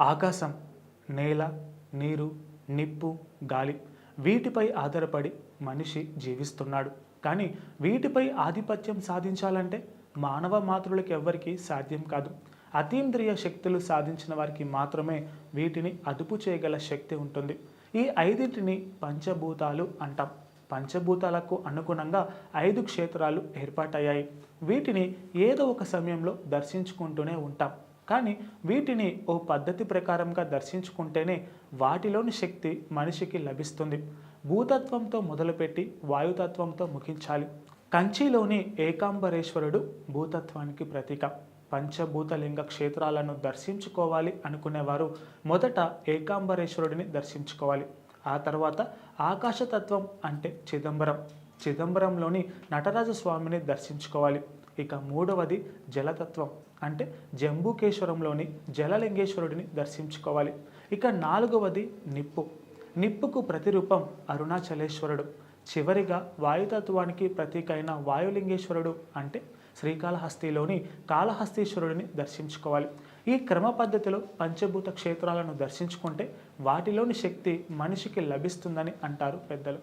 ఆకాశం నేల నీరు నిప్పు గాలి వీటిపై ఆధారపడి మనిషి జీవిస్తున్నాడు. కానీ వీటిపై ఆధిపత్యం సాధించాలంటే మానవ మాతృలకు ఎవ్వరికీ సాధ్యం కాదు. అతీంద్రియ శక్తులు సాధించిన వారికి మాత్రమే వీటిని అదుపు చేయగల శక్తి ఉంటుంది. ఈ ఐదింటిని పంచభూతాలు అంటాం. పంచభూతాలకు అనుగుణంగా ఐదు క్షేత్రాలు ఏర్పాటయ్యాయి. వీటిని ఏదో ఒక సమయంలో దర్శించుకుంటూనే ఉంటాం. కానీ వీటిని ఓ పద్ధతి ప్రకారంగా దర్శించుకుంటేనే వాటిలోని శక్తి మనిషికి లభిస్తుంది. భూతత్వంతో మొదలుపెట్టి వాయుతత్వంతో ముగించాలి. కంచిలోని ఏకాంబరేశ్వరుడు భూతత్వానికి ప్రతీక. పంచభూతలింగ క్షేత్రాలను దర్శించుకోవాలి అనుకునేవారు మొదట ఏకాంబరేశ్వరుడిని దర్శించుకోవాలి. ఆ తర్వాత ఆకాశతత్వం అంటే చిదంబరం. చిదంబరంలోని నటరాజ స్వామిని దర్శించుకోవాలి. ఇక మూడవది జలతత్వం. అంటే జంబుకేశ్వరంలోని జలలింగేశ్వరుడిని దర్శించుకోవాలి. ఇక నాలుగవది నిప్పు. నిప్పుకు ప్రతిరూపం అరుణాచలేశ్వరుడు. చివరిగా వాయుతత్వానికి ప్రతీక అయిన వాయులింగేశ్వరుడు అంటే శ్రీకాళహస్తిలోని కాళహస్తీశ్వరుడిని దర్శించుకోవాలి. ఈ క్రమ పద్ధతిలో పంచభూత క్షేత్రాలను దర్శించుకుంటే వాటిలోని శక్తి మనిషికి లభిస్తుందని అంటారు పెద్దలు.